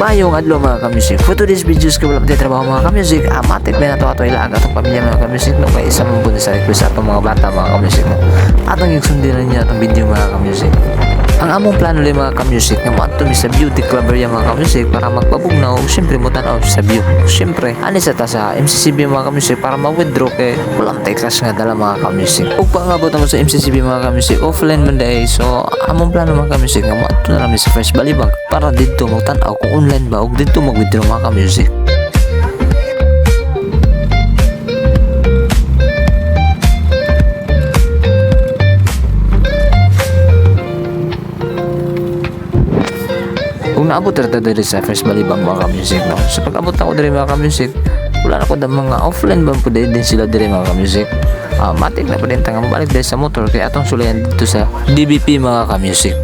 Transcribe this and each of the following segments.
Mayong adlo mga kamusik. For today's videos ko wala trabaho mga kamusik. Amatik na nato ato ilaga atong pamilya mga kamusik no kay isa man sa request atong mga bata mga kamusik no. Atong igsundin niya atong video mga kamusik. Ang among plano li mga kamusik nga maadto mi sa beauty club area mga kamusik para magpabugnaw ug syempre mo tan-aw sa view. Syempre ani sa ta sa MCCB mga kamusik para ma-withdraw kay wala tay cash nga dala mga kamusik. Ug pangabot mo sa MCCB mga kamusik offline man day so among plano mga kamusik nga maadto na lang sa First Balibag para didto mo tan-aw kung online ba ug didto mag-withdraw mga kamusik. Naabot na ito diri sa first balibang mga music no. Sa pag-abot ako diri mga music, wala na ko da mga offline ba po din sila diri mga music. Ah, matik na pa din tanga mabalik diri sa motor kaya atong sulayan dito sa DBP mga ka-music.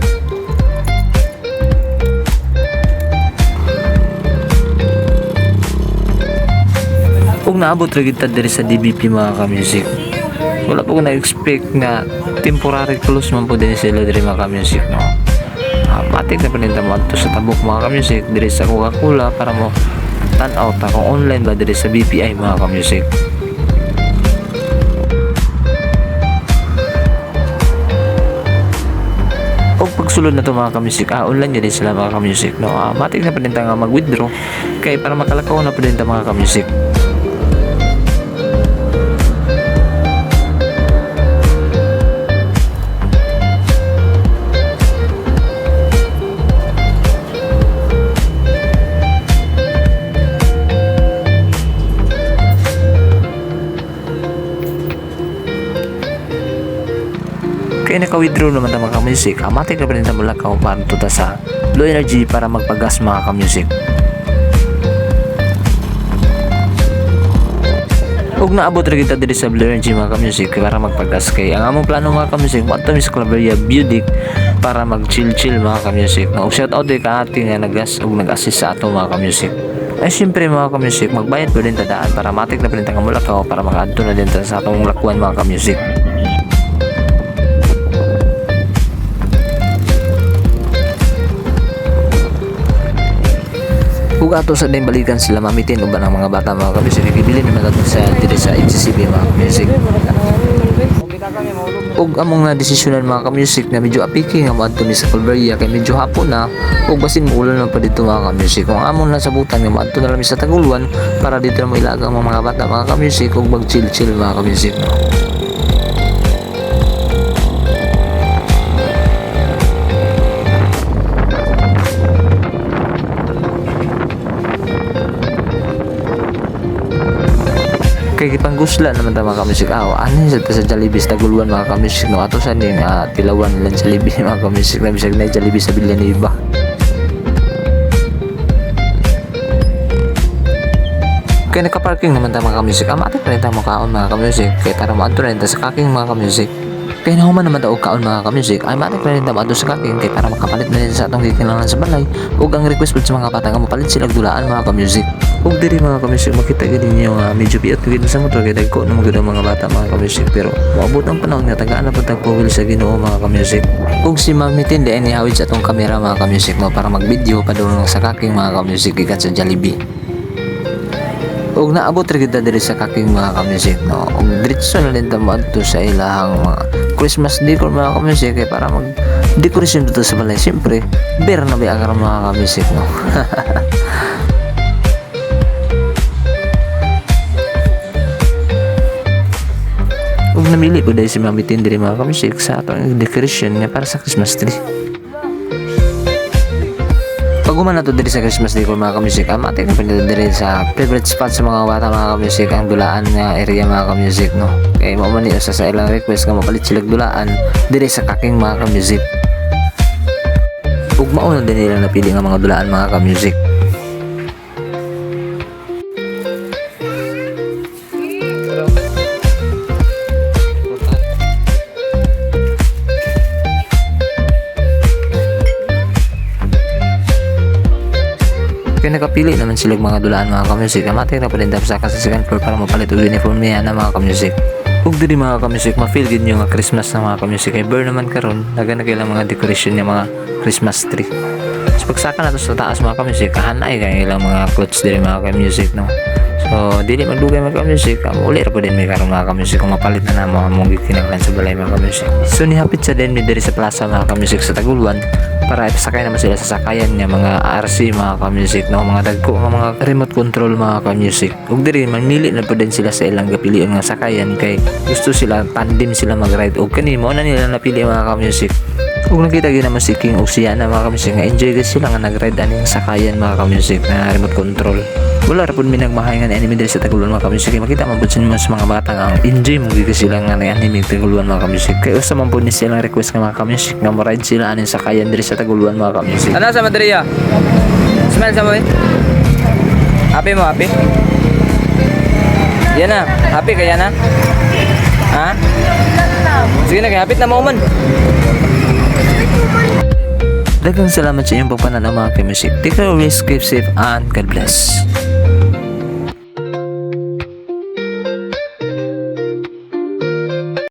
Kung naabot ra gid ta diri sa DBP mga ka-music. Wala po ko na-expect na temporary close man po din sila diri mga ka-music no. Ah, matik na paninta mo adto sa tabok mga ka-music diri sa Coca-Cola para mo tan-aw ta kung online ba diri sa BPI mga ka-music. O pagsulod na to mga ka-music, ah, online din sila mga ka-music, no? Ah, matik na paninta nga mag-withdraw kay para makalakaw na paninta mga ka-music. Kaya naka-withdraw naman ang mga music, amatik na pa rin mula ka para tuta sa low energy para magpagas mga ka-music. Ug naabot ra kita diri sa Blue Energy mga ka-music para magpagas kay ang among plano mga ka-music mo mi sa Claveria Budic para mag-chill-chill mga ka-music. No, shout out din ka ating nga nag-assist sa ato mga ka-music. Ay siyempre mga ka-music, magbayad pa rin tadaan para matik na pa rin mula ka para makaadto na din ta sa atong lakwan mga ka-music. Ug ato sa din balikan sila mamitin uban ang mga bata mga kamisik ibili naman ato sa diri sa MCCB mga kamisik. Ug among nga desisyonan mga kamisik na medyo apiki nga maadto ni sa Calvaria kay medyo hapon na ug basin muulan na pa dito mga kamisik. Kung among na sa butan nga maadto na lang sa Taguluan para dito na mo ilagang mga bata mga kamisik ug mag chill-chill mga kamisik. No? Kay gipanggusla naman ta mga kamisik aw ano sa sa Jollibee sa Taguluan mga kamisik no ato sa ning uh, tilawan lang Jollibee mga kamisik na bisag na Jollibee sa Villanueva kaya nakaparking naman ta mga kamisik amatik pa rin ta mga kaon mga kamisik kaya tara maadto rin ta sa kaking mga kaya nahuman naman ta og kaon mga kamisik ay matik pa rin ta maadto sa kaking kay para makapalit na rin sa atong gikinahanglan sa balay ug ang request po sa mga bata nga mapalit sila dulaan mga kamisik ug diri mga kamisik makita gid ninyo nga medyo biot gid sa motor kay dagko na ang mga bata mga kamisik pero moabot ang panahon nga tagaan na pud sa Ginoo mga kamisik ug si Ma'am Mitindi ay nihawid sa atong kamera mga kamisik mo para mag-video pa daw sa kaking mga kamisik gikan sa Jollibee ug naabot ra kita diri sa kaking mga kamisik no? Ug diretso na din ta moadto sa ilahang mga Christmas decor mga kamisik kay para mag decoration dito sa balay siyempre beer na ba ang mga kamisik no? Ug namili ko dahil si Mami Tindri mga kamisik sa atong decoration niya para sa Christmas tree pag uman nato diri sa Christmas Day ko mga kamisik, ang matik na pinito diri sa favorite spot sa mga bata mga kamisik, ang dulaan nga area mga kamisik, no? Kaya mo man sa sa ilang request nga mapalit sila dulaan diri sa kaking mga kamisik. Ug mao na din nila napili nga mga dulaan mga kamisik. Nakapili naman sila mga dulaan mga kamusik. Amatik na palindap sa sa second floor para mapalit og uniform niya na mga kamusik. Ug diri mga kamusik, ma-feel gid nyo Christmas na mga kamusik. Kay burn naman karon, naga na mga decoration niya mga Christmas tree. pagsaka na to sa taas mga ka-music kahanay kay ilang mga clothes diri mga ka-music no so dili magdugay mga ka-music um, uli ra po din may karon mga ka-music kung mapalit na namo among gikinahanglan sa balay mga ka-music so nihapit sa din mi sa plaza mga ka-music sa Taguluan para ipasakay naman sila sa sakayan niya mga RC mga ka-music no? Mga dagko mga remote control mga ka-music. Ug diri manmili na din sila sa ilang gapilion nga sakayan kay gusto sila tandem sila mag-ride. Ug kani mo na nila napili mga ka-music. Ug nakita gyud naman si King ug siya mga ka-music nga enjoy gyud sila nga nag-ride aning sakayan mga ka-music na remote control wala ra pud mi nagmahayan nga anime diri sa Taguluan mga ka-music Kaya makita man pud sa mga, sa bata nga enjoy mo gyud sila nga na anime Taguluan mga ka-music kay usa man pud ni silang request nga mga ka-music nga mo-ride sila aning sakayan diri sa Taguluan mga ka-music Ano sa Madria? Smell sa mo eh? Happy mo, happy? Yan na, happy kaya na? Ha? Sige na, hapit na mo man. Daghang salamat sa inyong pagpananaw mga ka-music. Take care always, keep safe, and God bless.